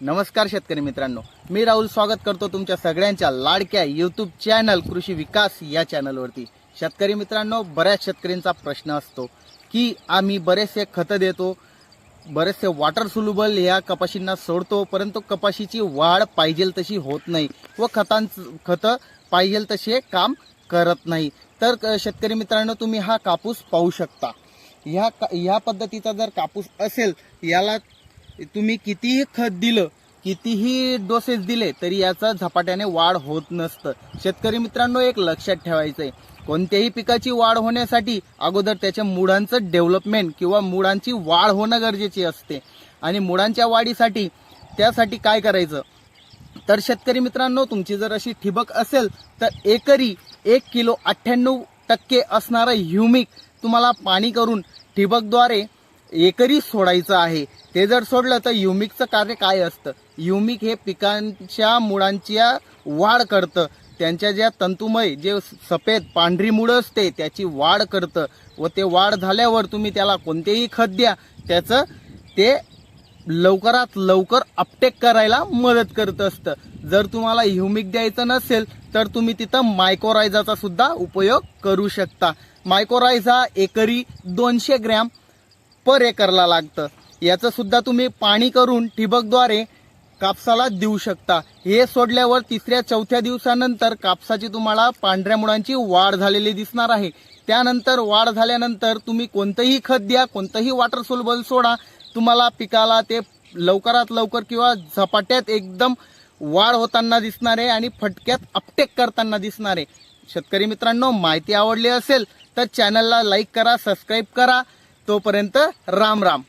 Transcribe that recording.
नमस्कार शेतकरी मित्रांनो. मी राहुल स्वागत करतो तुमच्या सगळ्यांच्या लाडक्या यूट्यूब चॅनल कृषी विकास या चॅनलवरती शेतकरी मित्रांनो बऱ्याच शेतकऱ्यांचा प्रश्न असतो की आम्ही बरेचसे खतं देतो बरेचसे वॉटर सुलुबल ह्या कपाशींना सोडतो परंतु कपाशीची वाढ पाहिजे तशी होत नाही व खतांच खतं पाहिजे तसे काम करत नाही. तर क- शेतकरी मित्रांनो तुम्ही हा कापूस पाहू शकता. ह्या का- ह्या पद्धतीचा जर कापूस असेल याला तुम्ही कितीही खत दिलं कितीही डोसेस दिले तरी याचा झपाट्याने वाढ होत नसतं. शेतकरी मित्रांनो एक लक्षात ठेवायचं आहे कोणत्याही पिकाची वाढ होण्यासाठी अगोदर त्याच्या मुळांचं डेव्हलपमेंट किंवा मुळांची वाढ होणं गरजेची असते. आणि मुळांच्या वाढीसाठी त्यासाठी काय करायचं? तर शेतकरी मित्रांनो तुमची जर अशी ठिबक असेल तर एकरी एक किलो अठ्ठ्याण्णव टक्के असणारं ह्युमिक तुम्हाला पाणी करून ठिबकद्वारे एकरी सोडायचं आहे. ते जर सोडलं तर युमिकचं कार्य काय असतं? युमिक हे पिकांच्या मुळांच्या वाढ करतं. त्यांच्या ज्या तंतुमय जे सफेद पांढरी मुळं असते त्याची वाढ करतं. व ते वाढ झाल्यावर तुम्ही त्याला कोणतेही खत द्या. त्याचं ते लवकरात लवकर अपटेक करायला मदत करत असतं. जर तुम्हाला ह्युमिक द्यायचं नसेल तर तुम्ही तिथं मायकोरायझाचा सुद्धा उपयोग करू शकता. मायकोरायझा एकरी दोनशे ग्रॅम पर एकरला लागतं. याचं सुद्धा तुम्ही पाणी करून ठिबकद्वारे कापसाला देऊ शकता. हे सोडल्यावर तिसऱ्या चौथ्या दिवसानंतर कापसाची तुम्हाला पांढऱ्या मुळांची वाढ झालेली दिसणार आहे. त्यानंतर वाढ झाल्यानंतर तुम्ही कोणतंही खत द्या कोणतंही वॉटर सोलबल सोडा. तुम्हाला पिकाला ते लवकरात लवकर किंवा झपाट्यात एकदम वाढ होताना दिसणार आहे आणि फटक्यात अपटेक करताना दिसणार आहे. शेतकरी मित्रांनो माहिती आवडली असेल तर चॅनलला लाईक करा सबस्क्राईब करा. तोपर्यंत राम राम.